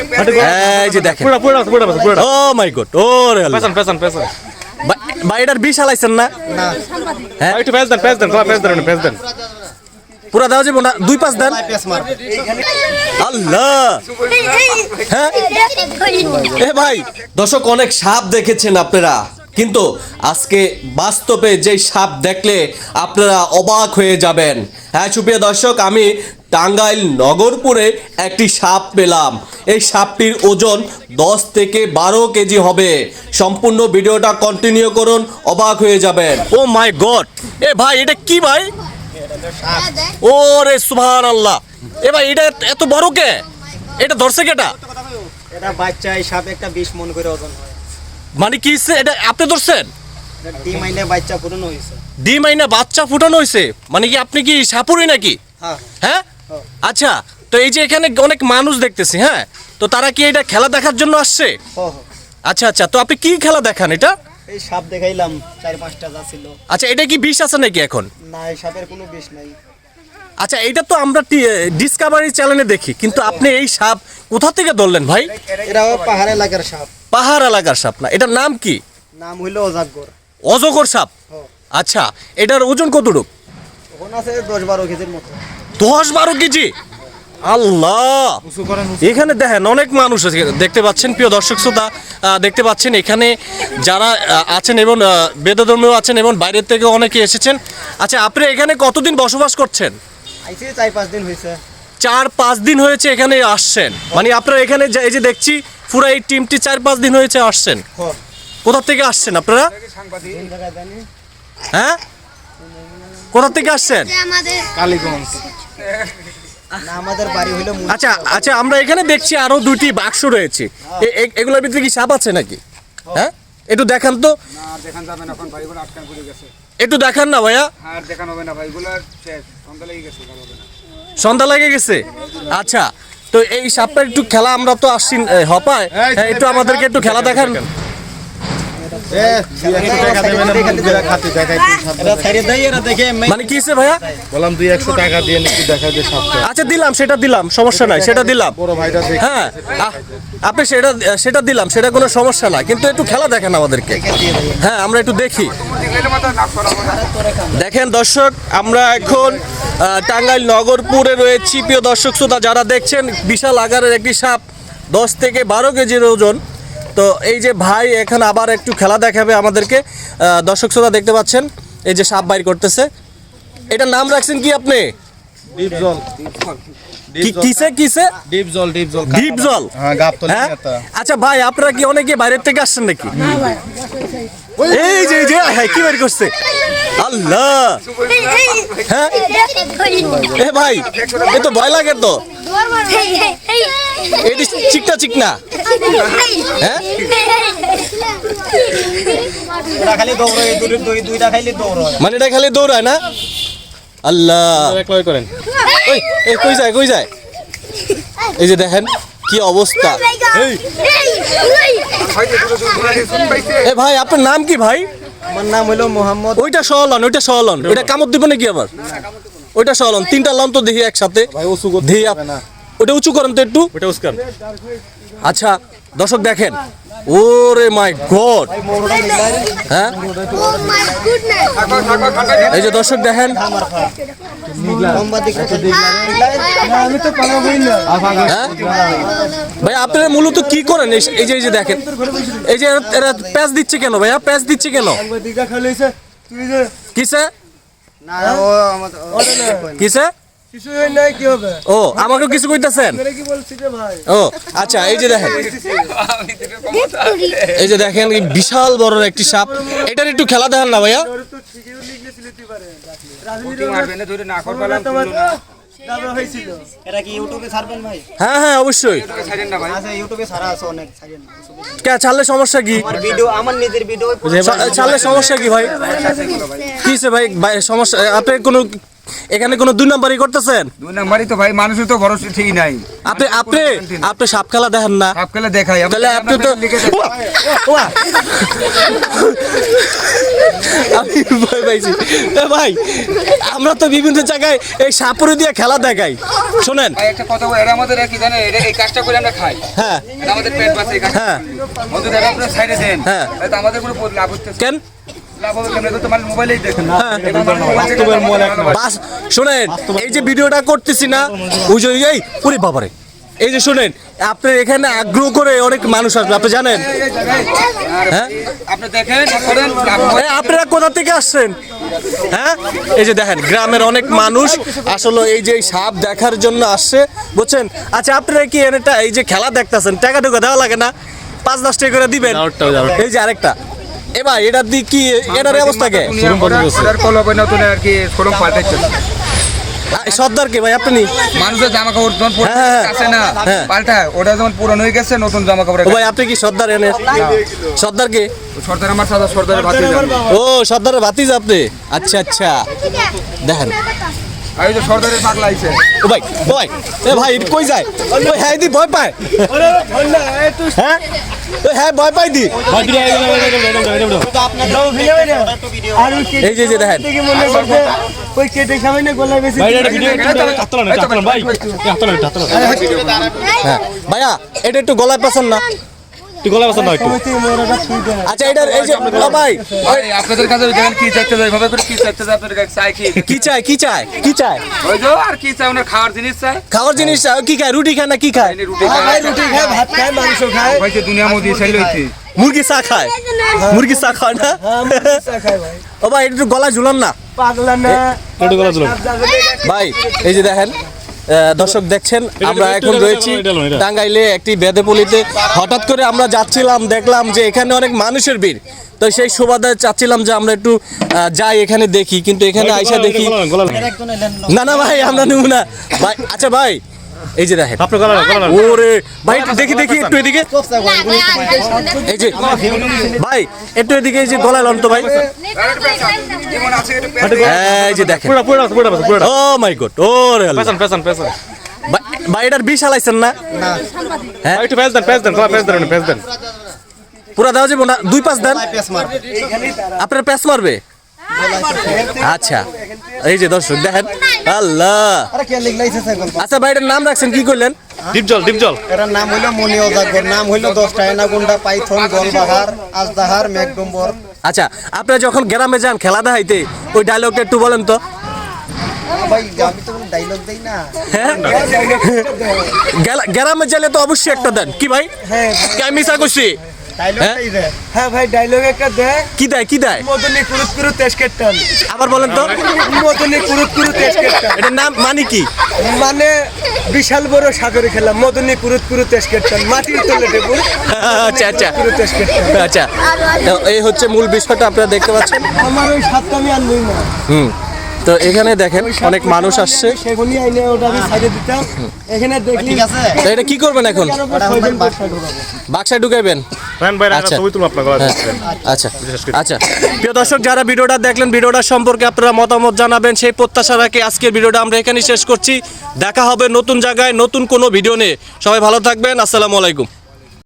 এই যে দেখেন। পুরা পুরা পুরা পুরা। ও মাই গড ও রে পেছন পেছন পেছন ভাই- ভাই এটার বিষ হালাইছেন না? হ্যাঁ? একটু পেছ দেন পেছ দেন পেছ দেন পেছ দেন। পুরা দেওয়া যাব না? দুই পাঁচ দেন। আল্লাহ। হ্যাঁ? এ ভাই দর্শক অনেক সাপ দেখেছেন আপনারা। কিন্তু আজকে বাস্তবে যে সাপ দেখলে আপনারা অবাক হয়ে যাবেন। হ্যাঁ সুপ্রিয় দর্শক আমি টাঙ্গাইল নগরপুরে একটি সাপ পেলাম। এই সাপটির ওজন দশ থেকে বারো কেজি হবে। সম্পূর্ণ ভিডিওটা কন্টিনিউ করুন অবাক হয়ে যাবেন। ও মাই গড! এ ভাই এটা কি ভাই? ও রে সুবহান আল্লাহ এ ভাই এটা এত বড় কে? এটা ধরছে কেটা? এটা বাচ্চা এই সাপ একটা বিশ মন করে ওজন হয়। মানে কি? এটা আপনি ধরছেন? এটা ডিম আইনে বাচ্চা ফুটানো হয়েছে মানে কি আপনি কি সাপুরি নাকি? হ্যাঁ। হ্যাঁ? আচ্ছা তো এই যে এখানে অনেক মানুষ দেখতেছি হ্যাঁ? তো তারা কি এটা খেলা দেখার জন্য আসছে? হো হো আচ্ছা আচ্ছা তো আপনি কি খেলা দেখান এটা? এই সাপ দেখাইলাম চার পাঁচটা যা ছিল। আচ্ছা এটা কি বিষ আছে নাকি এখন? না এই সাপের কোনো বিষ নাই। আচ্ছা এটা তো আমরা ডিসকাভারি চ্যানেলে দেখি কিন্তু আপনি এই সাপ কোথা থেকে ধরলেন ভাই? এরাও পাহাড় এলাকার সাপ। পাহাড় এলাকার সাপ না এটার নাম কি? নাম হইল অজাগর। অজগর সাপ? আচ্ছা এটার ওজন কতটুক? ওখানে আছে দশ বারো কেজির মতো। দশ বারো কেজি? আল্লাহ! এখানে দেখেন অনেক মানুষ আছে দেখতে পাচ্ছেন প্রিয় দর্শক শ্রোতা দেখতে পাচ্ছেন এখানে যারা আছেন এবং বেদধর্মীয় আছেন এবং বাইরের থেকে অনেকে এসেছেন। আচ্ছা আপনি এখানে কতদিন বসবাস করছেন? চার পাঁচ দিন হয়েছে। চার পাঁচ দিন হয়েছে এখানে আসছেন। মানে আপনারা এখানে এই যে দেখছি পুরো এই টিমটি চার পাঁচ দিন হয়েছে আসছেন। হো কোথা থেকে আসছেন আপনারা? হ্যাঁ? কোথা থেকে আসছেন? আমাদের না আমাদের বাড়ি হইল মুন- আচ্ছা আচ্ছা আমরা এখানে দেখছি আরও দুটি বাক্স রয়েছে। এ- এ- এগুলোর ভিতরে কি সাপ আছে নাকি? হ্যাঁ। একটু দেখান তো। একটু দেখান না ভাইয়া। সন্ধ্যা লেগে গেছে আচ্ছা তো এই সাপটা একটু খেলা আমরা তো আসছি হপায়। হ্যাঁ, একটু আমাদেরকে একটু খেলা দেখান। মানে কি হয়েছে ভাইয়া? বললাম দুই একশো টাকা দিয়ে একটু দেখা যে আচ্ছা দিলাম সেটা দিলাম সমস্যা নাই সেটা দিলাম। বড় ভাইটা হ্যাঁ আপনি সেটা সেটা দিলাম সেটা কোনো সমস্যা না কিন্তু একটু খেলা দেখেন আমাদেরকে। হ্যাঁ আমরা একটু দেখি। দেখেন দর্শক আমরা এখন টাঙ্গাইল নগরপুরে রয়েছি। প্রিয় দর্শক শ্রোতা, যারা দেখছেন, বিশাল আকারের একটি সাপ, দশ থেকে বারো কেজির ওজন। তো এই যে ভাই, এখানে আবার একটু খেলা দেখাবে আমাদেরকে। দর্শক শ্রোতা, দেখতে পাচ্ছেন, এই যে সাপ বাইর করতেছে। এটার নাম রাখছেন কি আপনি? ডিপ জল কিসে কিসে ডিপ জল ডিপ জল ডিপ জল হ্যাঁ গাপ তো হ্যাঁ আচ্ছা ভাই আপনারা কি অনেকে বাইরের থেকে আসছেন নাকি এই যে এই যে হ্যাঁ কি বের করছে আল্লাহ হ্যাঁ এ ভাই এ তো ভয় লাগে তো এটি চিকনা চিকনা হ্যাঁ খালি দৌড়ে দুই দুই- দুইটা খাইলে দৌড় মানে এটা খালি দৌড়ায় না আল্লাহ। একলাই করেন। ওই এই কই যায় কই যায়? এই যে দেখেন কি অবস্থা। এই। এ ভাই আপনার নাম কি ভাই? আমার নাম হইল মোহাম্মদ ওইটা সহলন ওইটা সহলন ওইটা কামড় দিব নাকি আবার? ওইটা সহলন তিনটা লন তো দেখি একসাথে। ভাই ওসু দেখি না। ওটা উঁচু করেন তো একটু। ওটা উস্কান আচ্ছা দর্শক দেখেন। ওরে মাই গড। হ্যাঁ? এই যে দর্শক দেখেন। হ্যাঁ? ভাই আপনারা মূলত কি করেন? এই- যে এই যে দেখেন। এই যে এরা- প্যাচ দিচ্ছে কেন ভাইয়া? প্যাচ দিচ্ছে কেন? কিসে? কিসে? ও আমাকে কিছু কইতাছেন? ও আচ্ছা এই যে দেখেন। এই যে দেখেন বিশাল বড় একটি সাপ। এটার একটু খেলা দেখান না ভাইয়া। হ্যাঁ হ্যাঁ অবশ্যই। আচ্ছা ছাড়লে সমস্যা কি? আমার ভিডিও আমার নিজের ভিডিও ছা- ছাড়লে সমস্যা কি ভাই? কিসে ভাই? ভাই সমস্যা আপনি কোনো এখানে কোনো দুই নম্বরই করতেছেন? দুই নাম্বারই তো ভাই মানুষের তো ভরসা ঠিক নাই। আপনি আপনি আপনি সাপ খেলা দেখেন না। সাপ খেলে দেখাই। তাহলে আপনি তো। আমি ভয় পাইছি। ভাই আমরা তো বিভিন্ন জায়গায় এই সাপুরে দিয়ে খেলা দেখাই। শোনেন। একটা কথা বলি, এরা আমাদের কি জানে এটা- এই কাজটা করে আমরা খাই। হ্যাঁ। আমাদের পেট বাঁচে হ্যাঁ। বন্ধু দেখা আপনারা সাইডে দেন। হ্যাঁ। আমাদের কোনো লাভ হচ্ছে কেন? শোনেন এই যে ভিডিওটা করতেছি না ওই যে এই ওরে বাবারে। এই যে শোনেন আপনার এখানে আগ্রহ করে অনেক মানুষ আসবে আপনি জানেন। হ্যাঁ? আপনারা কোথা থেকে আসছেন? হ্যাঁ? এই যে দেখেন গ্রামের অনেক মানুষ আসলে এই যে সাপ দেখার জন্য আসছে বুঝছেন? আচ্ছা আপনারা কি এটা এই যে খেলা দেখতেছেন টাকা টুকা দেওয়া লাগে না? পাঁচ দশ টাকা করে দিবেন? এই যে আরেকটা। এ ভাই এটার দিক কি? এটার অবস্থা কে? নতুন আর কি শোরুম পাল্টাচ্ছে সর্দার কে ভাই আপনি? মানুষের জামা কাপড় যখন পরে হ্যাঁ, হ্যাঁ। আছে না হ্যাঁ। পাল্টায়। ওটা যখন পুরনো হয়ে গেছে নতুন জামা কাপড় ও ভাই আপনি কি সর্দার এনে? সর্দার কে? সর্দার আমার সাদা সর্দারের ভাতি ও সর্দারের ভাতিজ আপনি? আচ্ছা আচ্ছা। দেখেন। এই যে সর্দারের পাগলা আইছে ও ভাই ও ভাই এ ভাই কই যায়? ওই হ্যাঁ দি ভয় পায়। হ্যাঁ? ওই হ্যাঁ ভয় পাই দি। এই যে যে দেখেন। ওই কেটে খাবে না গোলা বেশি হ্যাঁ ভাইয়া এটা একটু গলায় পাচ্ছেন না? আচ্ছা এটা এই যে ভাই। ভাই আপনাদের কাছে দেখেন কি চাইতে যায় ভাবে করে কি চাইতে যায় আপনাদের কাছে? চাই কি? কি চাই কি চাই কি চাই? ওই যে আর কি চাই? ওনার খাওয়ার জিনিস চাই? খাওয়ার জিনিস চাই। কি খায়? রুটি খায় না কি খায়? রুটি খায়। রুটি খায় ভাত খায় মাংস খায়। ভাই যে দুনিয়া মোদি চাইলে হইছে মুরগি চা খায়। মুরগি চা খায় না? খায় ভাই। ও ভাই একটু গলায় ঝুলান না। পাগলা না ভাই এই যে দেখেন দর্শক দেখছেন আমরা এখন রয়েছি টাঙ্গাইলে একটি বেদেপলিতে হঠাৎ করে আমরা যাচ্ছিলাম দেখলাম যে এখানে অনেক মানুষের ভিড়। তো সেই সুবাদে চাচ্ছিলাম যে আমরা একটু যাই এখানে দেখি কিন্তু এখানে আইসা দেখি না না ভাই আমরা নেব না। ভাই আচ্ছা ভাই এই যে দেখেন। ওরে ভাই দেখি দেখি একটু এদিকে। এই যে ভাই একটু এদিকে এই যে গলায় লন তো ভাই। যেমন আছে একটু এই যে দেখেন ও মাই গড ও রে আল্লাহ। ভাই- ভাই এটার বিষ হালাইছেন না? হ্যাঁ? পুরা দেওয়া যাব না দুই পাঁচ দেন। আপনার প্যাস মারবে? আচ্ছা এই যে দর্শক দেখেন। আল্লাহ। আরে কে লিখলাইছে সাইকেল আচ্ছা ভাই এটার নাম রাখছেন কি করলেন? ডিপজল ডিপজল এর নাম হইল মনিও জাগর নাম হইল দশটা এনাগুন্ডা পাইথন গলবাহার আজদাহার মেঘডম্বর আচ্ছা আপনারা যখন গ্রামে যান খেলা দেখাইতে ওই ডায়লগটা একটু বলেন তো। ভাই আমি তো ডাইলগ দেই না। হ্যাঁ? গ্রামে গেলে তো অবশ্যই একটা দেন। কি ভাই? হ্যাঁ কে মিশা করছি হ্যাঁ? ভাই ডাইলগ একটা দে কি দেয় কি দেয়? মদনী কুরুত কুরু তেজকের আবার বলেন তো। মদনী কুরুত এটার নাম মানে কি? মানে বিশাল বড় সাগরে খেলা মদনী কুরুত কুরু তেজকের মাটির তলে টেবুল আচ্ছা আচ্ছা। আচ্ছা। তো এই হচ্ছে মূল বিষয়টা আপনারা দেখতে পাচ্ছেন। আমার ওই সাতটা আমি আর নই না। হুম। তো এখানে দেখেন অনেক মানুষ আসছে। সেগুলি আইনে ওটা আমি সাইডে দিতাম। এখানে তো এটা কি করবেন এখন? বাক্সায় ঢুকাইবেন? আচ্ছা। হ্যাঁ, আচ্ছা। আচ্ছা। প্রিয় দর্শক যারা ভিডিওটা দেখলেন ভিডিওটা সম্পর্কে আপনারা মতামত জানাবেন সেই প্রত্যাশা রাখি আজকের ভিডিওটা আমরা এখানে শেষ করছি। দেখা হবে নতুন জায়গায় নতুন কোনো ভিডিও নিয়ে। সবাই ভালো থাকবেন। আসসালামু আলাইকুম।